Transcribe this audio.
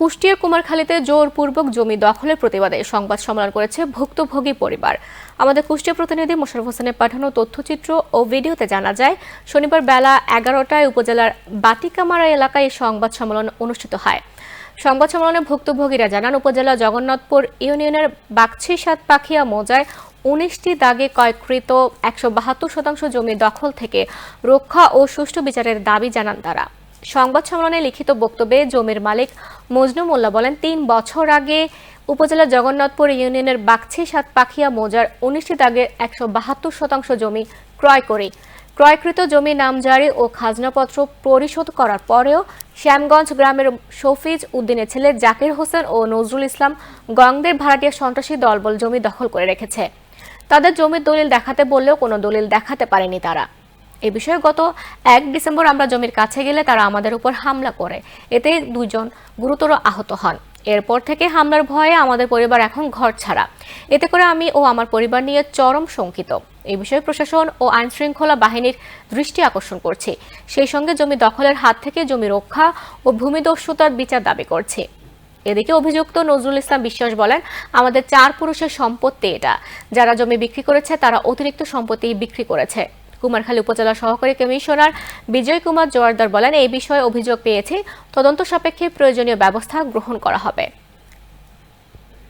কুষ্টিয়ার কুমারখালীতে জোরপূর্বক জমি দখলের প্রতিবাদে সংবাদ সম্মেলন করেছে ভুক্তভোগী পরিবার। আমাদের কুষ্টিয়া প্রতিনিধি মোশারফ হোসেনের পাঠানো তথ্যচিত্র ও ভিডিওতে জানা যায়, শনিবার বেলা এগারোটায় উপজেলার বাটিকামারা এলাকায় সংবাদ সম্মেলন অনুষ্ঠিত হয়। সংবাদ সম্মেলনে ভুক্তভোগীরা জানান, উপজেলা জগন্নাথপুর ইউনিয়নের বাগছি সাত পাখিয়া মৌজায় উনিশটি দাগে ক্রয়কৃত একশো বাহাত্তর শতাংশ জমি দখল থেকে রক্ষা ও সুষ্ঠু বিচারের দাবি জানান তারা। সংবাদ সম্মেলনে লিখিত বক্তব্যে জমির মালিক মজনু মোল্লা বলেন, তিন বছর আগে উপজেলা জগন্নাথপুর ইউনিয়নের বাগছি সাত পাখিয়া মৌজার উনিশটি দাগের একশো বাহাত্তর শতাংশ জমি ক্রয় করে। ক্রয়কৃত জমি নামজারি ও খাজনাপত্র পরিশোধ করার পরেও শ্যামগঞ্জ গ্রামের শফিজ উদ্দিনের ছেলে জাকির হোসেন ও নজরুল ইসলাম গংদের ভাড়াটিয়া সন্ত্রাসী দলবল জমি দখল করে রেখেছে। তাদের জমির দলিল দেখাতে বললেও কোনো দলিল দেখাতে পারেনি তারা। এ বিষয়ে গত এক ডিসেম্বর আমরা জমির কাছে গেলে তারা আমাদের উপর হামলা করে। এতে দুজন গুরুতর আহত হন। এরপর থেকে হামলার ভয়ে আমাদের পরিবার এখন ঘর ছাড়া। এতে করে আমি ও আমার পরিবার নিয়ে চরম শঙ্কিত। এই বিষয়ে প্রশাসন ও আইন শৃঙ্খলা বাহিনীর দৃষ্টি আকর্ষণ করছে। সেই সঙ্গে জমি দখলের হাত থেকে জমি রক্ষা ও ভূমিদস্যুতার বিচার দাবি করছে। এদিকে অভিযুক্ত নজরুল ইসলাম বিশ্বাস বলেন, আমাদের চার পুরুষের সম্পত্তি এটা। যারা জমি বিক্রি করেছে, তারা অতিরিক্ত সম্পত্তি বিক্রি করেছে। কুমারখালী উপজেলা সহকারী কমিশনার বিজয় কুমার জোয়ারদার বলেন, এই বিষয়ে অভিযোগ পেয়েছে। তদন্ত সাপেক্ষে প্রয়োজনীয় ব্যবস্থা গ্রহণ করা হবে।